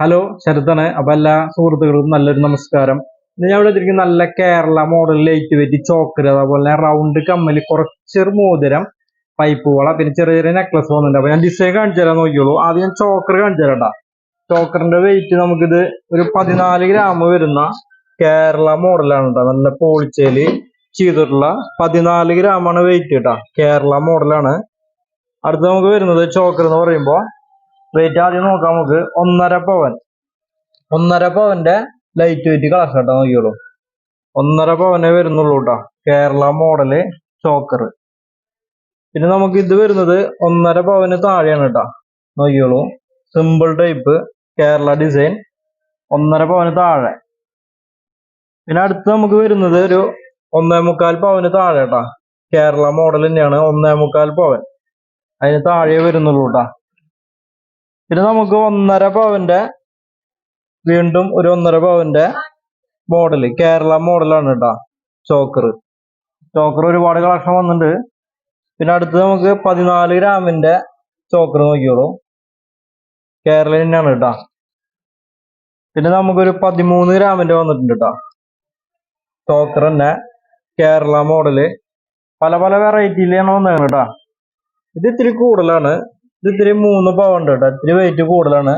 Hello ശരത്താണ് അപ്പൊ എല്ലാ സുഹൃത്തുക്കൾക്കും നല്ലൊരു നമസ്കാരം. ഞാൻ ഇവിടെ വെച്ചിരിക്കുന്ന നല്ല കേരള മോഡൽ ലൈറ്റ് വെറ്റി ചോക്കർ അതുപോലെ റൗണ്ട് കമ്മൽ കുറച്ചൊരു മോതിരം പൈപ്പ് വള പിന്നെ ചെറിയ ചെറിയ നെക്ലസ് വന്നിട്ടുണ്ട്. അപ്പൊ ഞാൻ ഡിസൈൻ കാണിച്ചു തരാൻ നോക്കിയോളൂ. ആദ്യം ഞാൻ ചോക്കർ കാണിച്ചു ചോക്കറിന്റെ വെയിറ്റ് നമുക്കിത് ഒരു പതിനാല് ഗ്രാം വരുന്ന കേരള മോഡലാണ് കേട്ടോ നല്ല പോളിച്ചേൽ ചെയ്തിട്ടുള്ള പതിനാല് ഗ്രാമാണ് വെയിറ്റ് കേട്ടോ കേരള മോഡലാണ് അടുത്ത് നമുക്ക് വരുന്നത് ചോക്കർ എന്ന് പറയുമ്പോൾ വെയിറ്റ് ആദ്യം നോക്കാം നമുക്ക്. ഒന്നര പവൻ. ഒന്നര പവന്റെ ലൈറ്റ് വെയിറ്റ് കളക്ഷൻ കേട്ടോ നോക്കിയോളൂ ഒന്നര പവനെ വരുന്നുള്ളൂ കേട്ടോ കേരള മോഡൽ ചോക്കർ. പിന്നെ നമുക്ക് ഇത് വരുന്നത് ഒന്നര പവന് താഴെയാണ് കേട്ടോ നോക്കിയോളൂ സിമ്പിൾ ടൈപ്പ് കേരള ഡിസൈൻ ഒന്നര പവന് താഴെ. പിന്നെ അടുത്ത് നമുക്ക് വരുന്നത് ഒരു ഒന്നേ മുക്കാൽ പവന് താഴെ കേട്ടാ കേരള മോഡൽ തന്നെയാണ് ഒന്നേ മുക്കാൽ പവൻ. അതിന് താഴെ വരുന്നുള്ളൂ കേട്ടാ പിന്നെ നമുക്ക് ഒന്നര പവന്റെ വീണ്ടും ഒരു ഒന്നര പവന്റെ മോഡൽ കേരള മോഡലാണ് കേട്ടോ ചോക്കർ ചോക്കർ ഒരുപാട് കളക്ഷൻ വന്നിട്ടുണ്ട്. പിന്നെ അടുത്ത് നമുക്ക് പതിനാല് ഗ്രാമിന്റെ ചോക്കർ നോക്കിയോളൂ കേരള തന്നെയാണ് കേട്ടോ. പിന്നെ നമുക്കൊരു പതിമൂന്ന് ഗ്രാമിന്റെ വന്നിട്ടുണ്ട് കേട്ടോ. ചോക്കർ തന്നെ കേരള മോഡൽ പല പല വെറൈറ്റിയിലാണ് വന്നത് കേട്ടോ. ഇത് ഇത്തിരി കൂടുതലാണ്. ഇത് ഇത്തിരി മൂന്ന് പവണ്ട് കേട്ടോ. ഇത്തിരി വെയിറ്റ് കൂടുതലാണ്.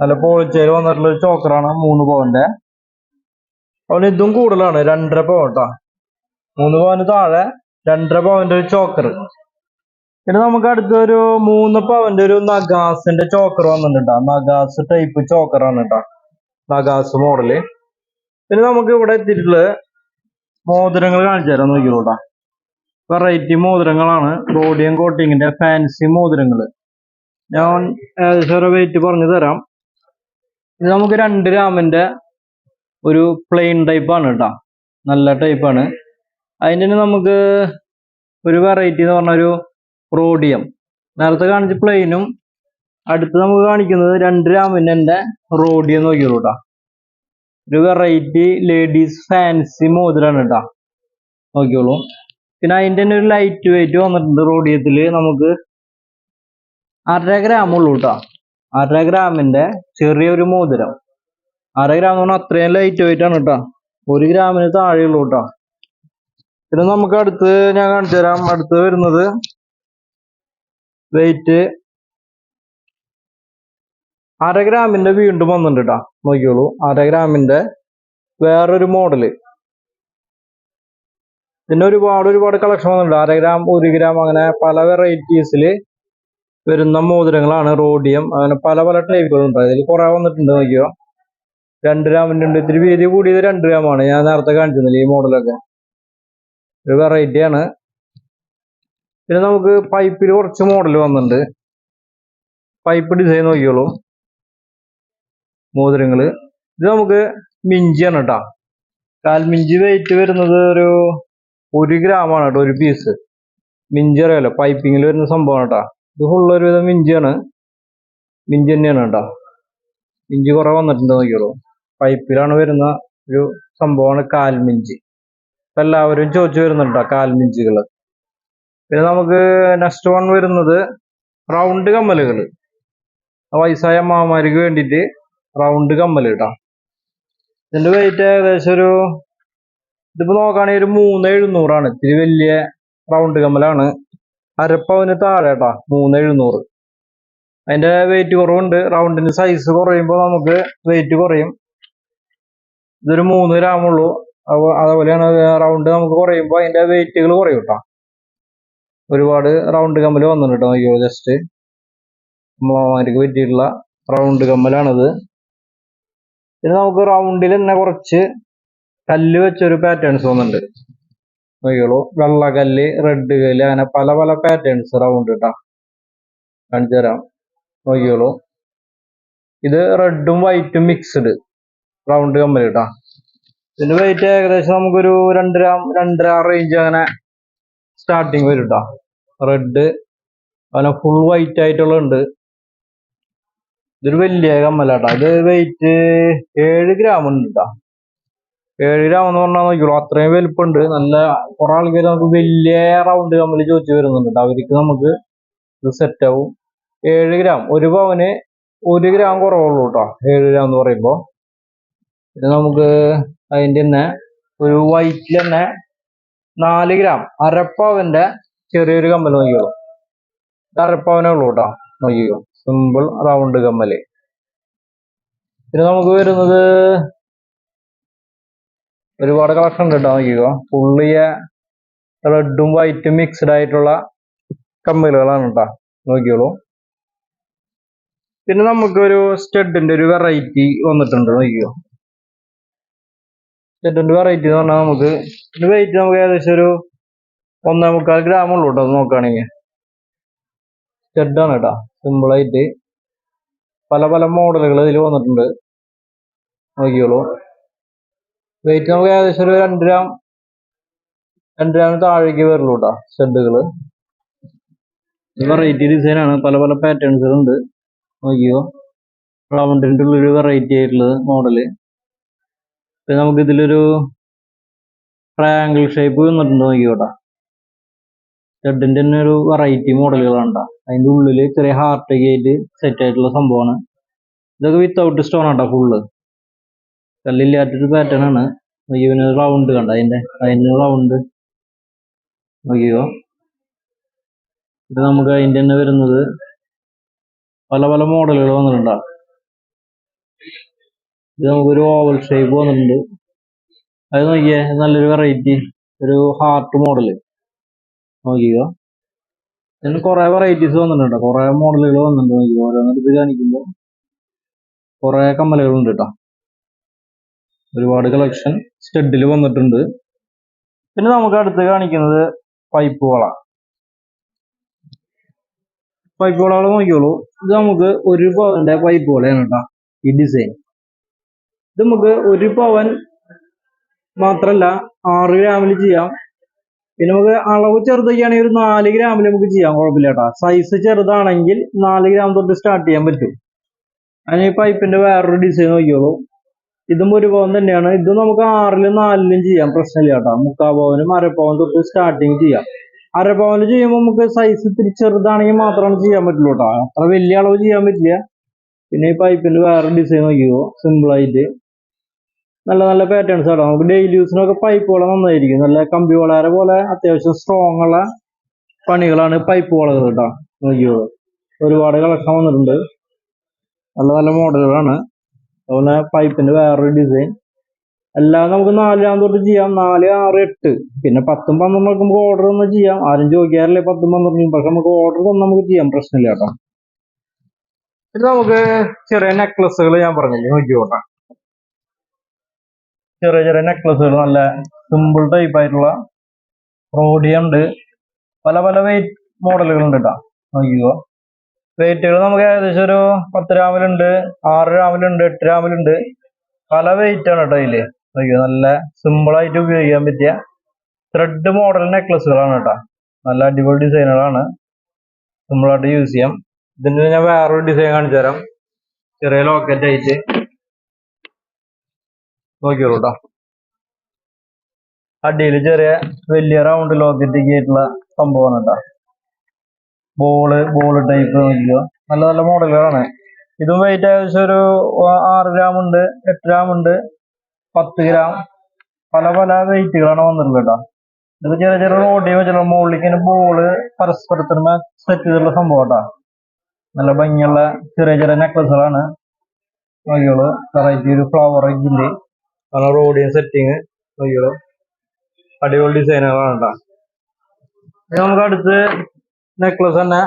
നല്ല പോളിച്ചേര് വന്നിട്ടുള്ള ഒരു ചോക്കറാണ് മൂന്ന് പവന്റെ അതുപോലെ ഇതും കൂടുതലാണ് രണ്ടര പവൻ കേട്ടോ മൂന്ന് പവന് താഴെ രണ്ടര പവന്റെ ഒരു ചോക്കർ പിന്നെ നമുക്ക് അടുത്തൊരു മൂന്ന് പവന്റെ ഒരു നഗാസിന്റെ ചോക്കർ വന്നിട്ടുണ്ട് നഗാസ് ടൈപ്പ് ചോക്കറാണ് കേട്ടോ നഗാസ് മോഡൽ പിന്നെ നമുക്ക് ഇവിടെ എത്തിയിട്ടുള്ളത് മോതിരങ്ങൾ കാണിച്ചു തരാം നോക്കിയോട്ടാ വെറൈറ്റി മോതിരങ്ങളാണ്. റോഡിയം കോട്ടിങ്ങിന്റെ ഫാൻസി മോതിരങ്ങൾ ഞാൻ ഏകദേശം ഒരു വെയിറ്റ് പറഞ്ഞു തരാം. ഇത് നമുക്ക് രണ്ട് രാമിന്റെ ഒരു പ്ലെയിൻ ടൈപ്പാണ് കേട്ടോ നല്ല ടൈപ്പാണ് അതിന്റെ തന്നെ നമുക്ക് ഒരു വെറൈറ്റി എന്ന് പറഞ്ഞ ഒരു റോഡിയം നേരത്തെ കാണിച്ച പ്ലെയിനും അടുത്ത് നമുക്ക് കാണിക്കുന്നത് രണ്ട് രാമിന്റെ റോഡിയം നോക്കിയുള്ളൂ കേട്ടോ ഒരു വെറൈറ്റി ലേഡീസ് ഫാൻസി മോതിരാണ് കേട്ടോ നോക്കിയോളൂ പിന്നെ അതിന്റെ തന്നെ ഒരു ലൈറ്റ് വെയിറ്റ് വന്നിട്ടുണ്ട് റോഡിയത്തിൽ നമുക്ക് അര ഗ്രാം ഉള്ളൂ കേട്ടോ അര ഗ്രാമിന്റെ ചെറിയൊരു മോതിരം. അര ഗ്രാം എന്ന് പറഞ്ഞാൽ അത്രയും ലൈറ്റ് വെയിറ്റ് ആണ് കേട്ടോ ഒരു ഗ്രാമിന് താഴെ ഉള്ളൂ കേട്ടോ പിന്നെ നമുക്ക് അടുത്ത് ഞാൻ കാണിച്ചു തരാം. അടുത്ത് വരുന്നത് വെയിറ്റ് അര ഗ്രാമിന്റെ വീണ്ടും വന്നിട്ടുണ്ട് കേട്ടോ നോക്കിയോളൂ അര ഗ്രാമിന്റെ വേറൊരു മോഡൽ പിന്നെ ഒരുപാട് ഒരുപാട് കളക്ഷൻ വന്നിട്ടുണ്ട്. അര ഗ്രാം ഒരു ഗ്രാം അങ്ങനെ പല വെറൈറ്റീസിൽ വരുന്ന മോതിരങ്ങളാണ് റോഡിയം അങ്ങനെ പല പല ടൈപ്പുകളുണ്ട് അതിൽ കുറെ വന്നിട്ടുണ്ട് നോക്കിയോ? രണ്ട് ഗ്രാമിന്റെ ഉണ്ട്. ഇത്തിരി വീതി കൂടിയത് രണ്ട് ഗ്രാമാണ്. ഞാൻ നേരത്തെ കാണിച്ചിരുന്നില്ല ഈ മോഡലൊക്കെ? ഒരു വെറൈറ്റി ആണ്. പിന്നെ നമുക്ക് പൈപ്പിൽ കുറച്ച് മോഡൽ വന്നിട്ടുണ്ട്. Pipe design നോക്കിയോളൂ. മോതിരങ്ങൾ ഇത് നമുക്ക് മിഞ്ചിയാണ് കേട്ടോ കാൽമിഞ്ചി വെയിറ്റ് വരുന്നത് ഒരു ഒരു ഗ്രാമാണ് കേട്ടോ ഒരു പീസ് മിഞ്ചി അറിയാലോ? പൈപ്പിങ്ങിൽ വരുന്ന സംഭവമാണ് കേട്ടോ ഇത് ഫുള്ള് ഒരുവിധം മിഞ്ചിയാണ് മിഞ്ചി തന്നെയാണ് കേട്ടോ. മിഞ്ചി കുറെ വന്നിട്ടുണ്ട് നോക്കിയോളൂ പൈപ്പിലാണ് വരുന്ന ഒരു സംഭവമാണ് കാൽമിഞ്ചി. ഇപ്പൊ എല്ലാവരും ചോദിച്ചു വരുന്നുണ്ട് കാൽമിഞ്ചികൾ പിന്നെ നമുക്ക് നെക്സ്റ്റ് വൺ വരുന്നത് റൗണ്ട് കമ്മലുകൾ വയസ്സായ അമ്മമാർക്ക് വേണ്ടിയിട്ട് റൗണ്ട് കമ്മൽ കേട്ടോ. ഇതിന്റെ വെയിറ്റ് ഏകദേശം ഒരു ഇതിപ്പോ നോക്കുകയാണെങ്കിൽ ഒരു മൂന്ന് എഴുന്നൂറാണ്. ഇത്തിരി വലിയ റൗണ്ട് കമ്മലാണ്. അരപ്പവന് താഴെ കേട്ടാ മൂന്ന് എഴുന്നൂറ്. അതിന്റെ വെയിറ്റ് കുറവുണ്ട്. റൗണ്ടിന്റെ സൈസ് കുറയുമ്പോൾ നമുക്ക് വെയിറ്റ് കുറയും. ഇതൊരു മൂന്ന് ഗ്രാം ഉള്ളൂ. അപ്പൊ- അതുപോലെയാണ് റൗണ്ട് നമുക്ക് കുറയുമ്പോൾ അതിന്റെ വെയിറ്റുകൾ കുറയും കേട്ടോ. ഒരുപാട് റൗണ്ട് കമ്മൽ വന്നിട്ടുണ്ട് കേട്ടോ നോക്കിയോ ജസ്റ്റ് അമ്മമാർക്ക് പറ്റിയിട്ടുള്ള റൗണ്ട് കമ്മലാണിത്. പിന്നെ നമുക്ക് റൗണ്ടിൽ തന്നെ കുറച്ച് കല്ല് വെച്ചൊരു പാറ്റേൺസ് വന്നിട്ടുണ്ട്. നോക്കിയോളൂ വെള്ള കല്ല് റെഡ് കല്ല് അങ്ങനെ പല പല പാറ്റേൺസ് റൗണ്ട് കേട്ടാ കാണിച്ചു തരാം. നോക്കിയോളൂ ഇത് റെഡും വൈറ്റും മിക്സ്ഡ് റൗണ്ട് കമ്മൽ കേട്ടാ ഇതിന്റെ വെയിറ്റ് ഏകദേശം നമുക്കൊരു രണ്ടര രണ്ടര റേഞ്ച് അങ്ങനെ സ്റ്റാർട്ടിങ് വരും കേട്ടോ റെഡ് അങ്ങനെ ഫുൾ വൈറ്റ് ആയിട്ടുള്ള ഉണ്ട് ഇതൊരു വലിയ കമ്മലാട്ടോ ഇത് വെയിറ്റ് ഏഴ് ഗ്രാം ഉണ്ട് കേട്ടോ ഏഴ് രാമെന്ന് പറഞ്ഞാൽ നോക്കിയോളൂ അത്രയും വലുപ്പമുണ്ട് നല്ല കുറെ ആൾക്കാർ നമുക്ക് വലിയ റൗണ്ട് കമ്മൽ ചോദിച്ചു വരുന്നുണ്ട്. അവർക്ക് നമുക്ക് ഇത് സെറ്റ് ആവും. ഏഴ് ഗ്രാം ഒരു പവന് ഒരു ഗ്രാം കുറവുള്ളൂ കേട്ടോ ഏഴ് ഗ്രാം എന്ന് പറയുമ്പോൾ പിന്നെ നമുക്ക് അതിന്റെ തന്നെ ഒരു വൈറ്റിൽ തന്നെ നാല് ഗ്രാം അരപ്പവന്റെ ചെറിയൊരു കമ്മൽ നോക്കിയോളൂ അരപ്പവനേ ഉള്ളൂ കേട്ടോ നോക്കിയോ സിമ്പിൾ റൗണ്ട് കമ്മൽ പിന്നെ നമുക്ക് വരുന്നത് ഒരുപാട് കളക്ഷൻ ഉണ്ട് കേട്ടോ നോക്കിക്കോ. പുള്ളിയ റെഡും വൈറ്റും മിക്സ്ഡ് ആയിട്ടുള്ള കമ്മലുകളാണ് കേട്ടോ നോക്കിയോളൂ പിന്നെ നമുക്കൊരു സ്റ്റഡിന്റെ ഒരു വെറൈറ്റി വന്നിട്ടുണ്ട് നോക്കിയോ സ്റ്റഡിന്റെ വെറൈറ്റി എന്ന് പറഞ്ഞാൽ നമുക്ക് ഇതിന്റെ വെയിറ്റ് നമുക്ക് ഏകദേശം ഒരു ഒന്നേ മുക്കാൽ ഗ്രാം ഉള്ളൂ കേട്ടോ അത് നോക്കുകയാണെങ്കിൽ സ്റ്റഡാണ് കേട്ടോ സിമ്പിളായിട്ട് പല പല മോഡലുകൾ ഇതിൽ വന്നിട്ടുണ്ട്. നോക്കിയോളൂ വെയിറ്റ് നമുക്ക് ഏകദേശം ഒരു രണ്ട് ഗ്രാം രണ്ട് ഗ്രാമിന് താഴേക്ക് വരുള്ളൂ കേട്ടോ സ്റ്റഡുകൾ വെറൈറ്റി ഡിസൈൻ ആണ്. പല പല പാറ്റേൺസുകൾ ഉണ്ട്. നോക്കിയോ റൗണ്ടിന്റെ ഉള്ളൊരു വെറൈറ്റി ആയിട്ടുള്ളത് മോഡൽ പിന്നെ നമുക്ക് ഇതിലൊരു ട്രയാങ്കിൾ ഷേപ്പ് വന്നിട്ടുണ്ട് നോക്കിയോട്ടാ ഷെഡിന്റെ തന്നെ ഒരു വെറൈറ്റി മോഡലുകളാണ് അതിന്റെ ഉള്ളിൽ ചെറിയ ഹാർട്ട് ഗേറ്റ് സെറ്റ് ആയിട്ടുള്ള സംഭവമാണ്. ഇതൊക്കെ വിത്തൗട്ട് സ്റ്റോൺ ആട്ടോ ഫുള്ള് കല്ലില്ലാത്തൊരു പാറ്റേൺ ആണ്. ഇവന് റൗണ്ട് കണ്ട? അതിന്റെ അതിന്റെ റൗണ്ട് നോക്കിയോ ഇത് നമുക്ക് അതിന്റെ തന്നെ വരുന്നത് പല പല മോഡലുകൾ വന്നിട്ടുണ്ടോ ഇത് നമുക്കൊരു ഓവൽ ഷേപ്പ് വന്നിട്ടുണ്ട്. അത് നോക്കിയേ നല്ലൊരു വെറൈറ്റി ഒരു ഹാർട്ട് മോഡൽ നോക്കിയോ ഇതിന് കുറെ വെറൈറ്റീസ് വന്നിട്ടുണ്ട് കുറേ മോഡലുകൾ വന്നിട്ടുണ്ട്. നോക്കിയോ ഓരോന്നെടുത്ത് കാണിക്കുമ്പോൾ കുറേ കമ്മലുകൾ ഉണ്ട് കേട്ടോ ഒരുപാട് കളക്ഷൻ സ്റ്റഡിൽ വന്നിട്ടുണ്ട്. പിന്നെ നമുക്ക് അടുത്ത് കാണിക്കുന്നത് പൈപ്പ് വള പൈപ്പ് വളകൾ നോക്കിയോളൂ ഇത് നമുക്ക് ഒരു പവന്റെ പൈപ്പ് വളയാണ് കേട്ടോ ഈ ഡിസൈൻ ഇത് നമുക്ക് ഒരു പവൻ മാത്രല്ല ആറ് ഗ്രാമിൽ ചെയ്യാം. പിന്നെ നമുക്ക് അളവ് ചെറുതൊക്കെയാണെങ്കിൽ ഒരു നാല് ഗ്രാമിൽ നമുക്ക് ചെയ്യാം കുഴപ്പമില്ല കേട്ടോ. സൈസ് ചെറുതാണെങ്കിൽ നാല് ഗ്രാം തൊട്ട് സ്റ്റാർട്ട് ചെയ്യാൻ പറ്റും. അതിന് ഈ പൈപ്പിന്റെ വേറൊരു ഡിസൈൻ നോക്കിയോളൂ ഇതും ഒരു പവൻ തന്നെയാണ്. ഇത് നമുക്ക് ആറിലും നാലിലും ചെയ്യാം. പ്രശ്നമില്ല കേട്ടോ. മുക്കാ പവനും അരപ്പവൻ തൊട്ട് സ്റ്റാർട്ടിങ് ചെയ്യാം. അരപ്പവന് ചെയ്യുമ്പോൾ നമുക്ക് സൈസ് ഇത്തിരി ചെറുതാണെങ്കിൽ മാത്രമാണ് ചെയ്യാൻ പറ്റുള്ളൂ കേട്ടോ. അത്ര വലിയ അളവ് ചെയ്യാൻ പറ്റില്ല. പിന്നെ ഈ പൈപ്പിന്റെ വേറെ ഡിസൈൻ നോക്കിയോ സിമ്പിൾ ആയിട്ട്. നല്ല നല്ല പാറ്റേൺസ് ആണ് നമുക്ക് ഡെയിലി യൂസിനൊക്കെ പൈപ്പ് വള നന്നായിരിക്കും. നല്ല കമ്പി വളരെ പോലെ അത്യാവശ്യം സ്ട്രോങ് ഉള്ള പണികളാണ് പൈപ്പ് വളകൾ കേട്ടോ. നോക്കിയോ ഒരുപാട് കളക്ഷൻ വന്നിട്ടുണ്ട്. നല്ല നല്ല മോഡലുകളാണ് അതുപോലെ പൈപ്പിന്റെ വേറൊരു ഡിസൈൻ അല്ലാതെ നമുക്ക് നാലാം തൊട്ട് ചെയ്യാം. നാല് ആറ് എട്ട്. പിന്നെ പത്തും പന്ത്രണ്ടും നമുക്ക് ഓർഡർ ഒന്ന് ചെയ്യാം. ആരും ചോദിക്കാറില്ലേ പത്തും പന്ത്രണ്ടും പക്ഷെ നമുക്ക് ഓർഡർ തന്നെ നമുക്ക് ചെയ്യാം. പ്രശ്നമില്ല കേട്ടോ. ഇത് നമുക്ക് ചെറിയ നെക്ലസുകൾ ഞാൻ പറഞ്ഞില്ലേ? നോക്കിക്കോട്ടെ. ചെറിയ ചെറിയ നെക്ലസുകൾ നല്ല സിമ്പിൾ ടൈപ്പ് ആയിട്ടുള്ള റോഡിയ ഉണ്ട്. പല പല വെയിറ്റ് മോഡലുകൾ ഉണ്ട് കേട്ടോ. നോക്കിക്കോ. വെയിറ്റുകൾ നമുക്ക് ഏകദേശം ഒരു പത്ത് രാമിലുണ്ട് ആറ് രാമിലുണ്ട് എട്ട് രാമിലുണ്ട്. പല വെയിറ്റ് ആണ് കേട്ടോ ഇതിൽ നല്ല സിമ്പിൾ ആയിട്ട് ഉപയോഗിക്കാൻ പറ്റിയ ത്രെഡ് മോഡൽ നെക്ലസുകളാണ് കേട്ടോ. നല്ല അടിപൊളി ഡിസൈനുകളാണ് സിമ്പിൾ ആയിട്ട് യൂസ് ചെയ്യാം. ഇതിന് ഞാൻ വേറൊരു ഡിസൈൻ കാണിച്ചു തരാം. ചെറിയ ലോക്കറ്റ് ആയിട്ട്. നോക്കിയോളൂ കേട്ടോ അടിയിൽ ചെറിയ വലിയ റൗണ്ട് ലോക്കറ്റ് ആയിട്ടുള്ള സംഭവമാണ് കേട്ടോ. ബോൾ ബോൾ ടൈപ്പ് വലിയ നല്ല നല്ല മോഡലുകളാണ് ഇതും വെയിറ്റ് ഏകദേശം ഒരു ആറ് ഗ്രാം ഉണ്ട് എട്ട് ഗ്രാം ഉണ്ട് പത്ത് ഗ്രാം പല പല വെയിറ്റുകളാണ് വന്നിട്ടുള്ളത് കേട്ടോ. ഇത് ചെറിയ ചെറിയ റോഡിൽ ചില മുകളിലേക്ക് ബോൾ പരസ്പരത്തിന് സെറ്റ് ചെയ്തുള്ള സംഭവം കേട്ടോ. നല്ല ഭംഗിയുള്ള ചെറിയ ചെറിയ നെക്ലസുകളാണ് നോക്കിയോളൂ വെറൈറ്റി ഒരു ഫ്ലവർ ഇല്ലേ നല്ല റോഡിയും സെറ്റിങ് നോക്കിയോളൂ അടിപൊളി ഡിസൈനുകളാണ് കേട്ടോ. നമുക്ക് അടുത്ത് നെക്ലസ് തന്നെ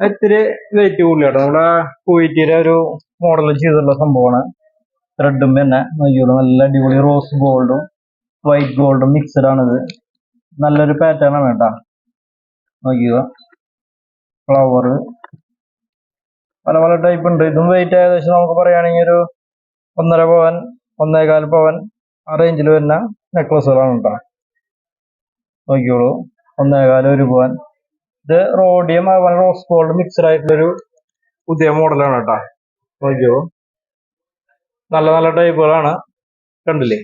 ഇത്തിരി വെയിറ്റ് കൂടുതൽ കേട്ടോ നമ്മുടെ കുവൈറ്റിയുടെ ഒരു മോഡൽ ചെയ്തിട്ടുള്ള സംഭവമാണ്. റെഡും തന്നെ നോക്കിയോളൂ നല്ല അടിപൊളി റോസ് ഗോൾഡും വൈറ്റ് ഗോൾഡും മിക്സഡ് ആണിത്. നല്ലൊരു പാറ്റേൺ ആണ് കേട്ടോ. നോക്കിയോ ഫ്ലവർ പല പല ടൈപ്പ് ഉണ്ട്. ഇതും വെയിറ്റ് ഏകദേശം നമുക്ക് പറയുകയാണെങ്കിൽ ഒരു ഒന്നര പവൻ ഒന്നേകാൽ പവൻ ആ റേഞ്ചിൽ വരുന്ന നെക്ലസുകളാണ് കേട്ടോ. നോക്കിയോളൂ ഒന്നേകാൽ ഒരു പവൻ. ഇത് റോഡിയം അതുപോലെ റോസ് ഗോൾഡ് മിക്സഡ് ആയിട്ടുള്ളൊരു പുതിയ മോഡലാണ് കേട്ടോ. നോക്കിയോ? നല്ല നല്ല ടൈപ്പുകളാണ് കണ്ടില്ലേ?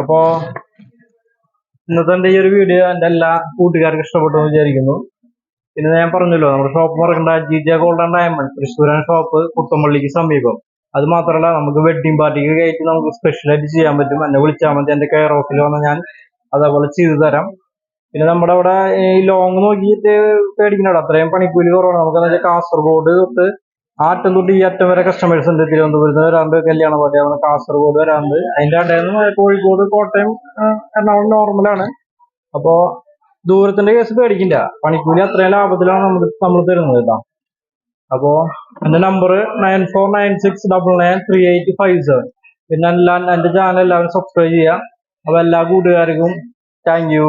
അപ്പോ ഇന്നത്തെ എന്റെ ഈ ഒരു വീഡിയോ എന്റെ എല്ലാ കൂട്ടുകാർക്കും ഇഷ്ടപ്പെട്ടു എന്ന് വിചാരിക്കുന്നു. പിന്നെ ഞാൻ പറഞ്ഞല്ലോ നമ്മുടെ ഷോപ്പ് പറയേണ്ട G J gold and diamond തൃശ്ശൂരാണ് ഷോപ്പ് കുട്ടമ്പള്ളിക്ക് സമീപം. അത് മാത്രമല്ല നമുക്ക് വെഡിങ് പാർട്ടിക്ക് കയറ്റി നമുക്ക് സ്പെഷ്യലായിട്ട് ചെയ്യാൻ പറ്റും. എന്നെ വിളിച്ചാൽ മതി എന്റെ കെയർ ഓഫിൽ വന്നാൽ ഞാൻ അതേപോലെ ചെയ്തു തരാം. പിന്നെ നമ്മുടെ അവിടെ ഈ ലോങ് നോക്കിയിട്ട് പേടിക്കണോ അത്രയും പണിക്കൂലി കുറവാണ്. നമുക്ക് കാസർഗോഡ് തൊട്ട് ആ അറ്റം തൊട്ട് ഈ അറ്റം വരെ കസ്റ്റമേഴ്സ് ഉണ്ട്. തിരുവനന്തപുരത്ത് വരാണ്ട് കല്യാണ പോലെ കാസർഗോഡ് വരാണ്ട് അതിന്റെ അടയെന്ന് കോഴിക്കോട് കോട്ടയം എറണാകുളം നോർമലാണ് അപ്പോ ദൂരത്തിന്റെ കേസ് പേടിക്കില്ല പണിക്കൂലി അത്രയും ലാഭത്തിലാണ് നമ്മൾ നമ്മൾ തരുന്നത് കേട്ടോ അപ്പോ എന്റെ number nine four nine six double nine three eight five seven പിന്നെ എല്ലാം എന്റെ ചാനൽ എല്ലാവരും സബ്സ്ക്രൈബ് ചെയ്യുക. അപ്പൊ എല്ലാ കൂട്ടുകാർക്കും താങ്ക് യു